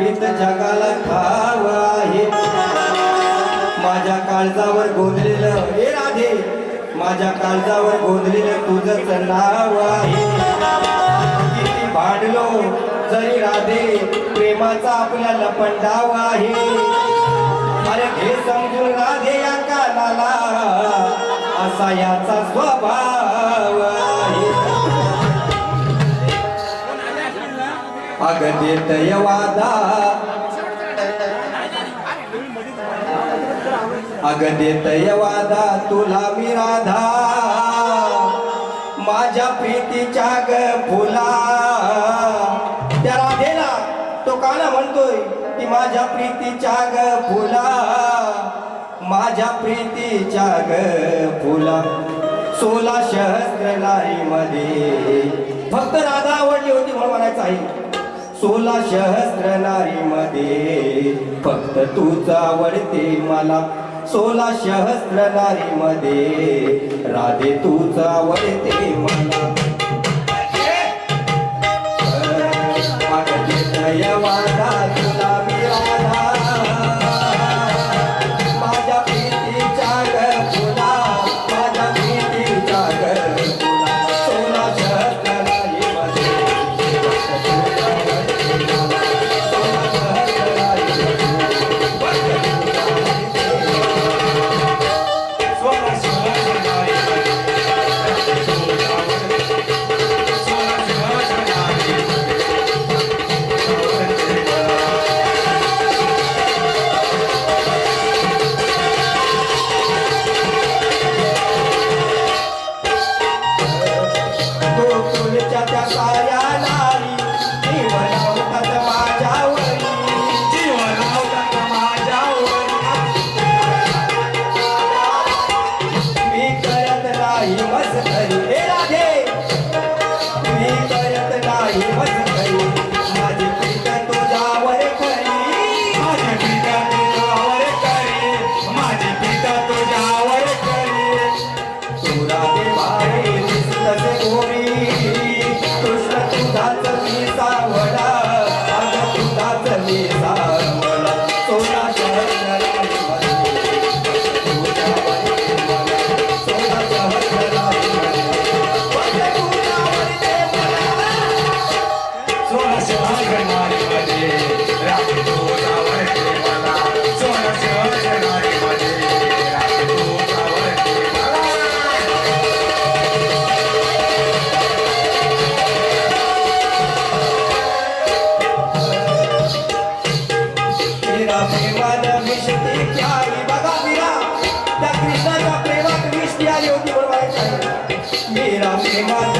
अमृत जगाला खाव आहे माझ्या काळजावर गोंधलेलं हे राधे. माझ्या काळजावर गोंधलेलं तुझंच नाव आहे. किती भांडलो जरी राधे प्रेमाचा आपला पण डाव आहे. अरे हे समजून राधे या कानाला असा याचा स्वभाव भाग देतय देत वादा अग देत वादा तुला मी राधा. माझ्या प्रीतीच्या ग फुला. त्या राधेला तो काना म्हणतोय की माझ्या प्रीतीच्या ग फुला. माझ्या प्रीतीच्या ग फुला. सोला सहस्त्र नारी मध्ये फक्त राधा आवडली होती म्हणून म्हणायचं आहे. सोला सहस्र नारी मध्ये फक्त तूच आवडते मला. सोला सहस्र नारी मध्ये राधे तूच आवडते मला. त्या Amen.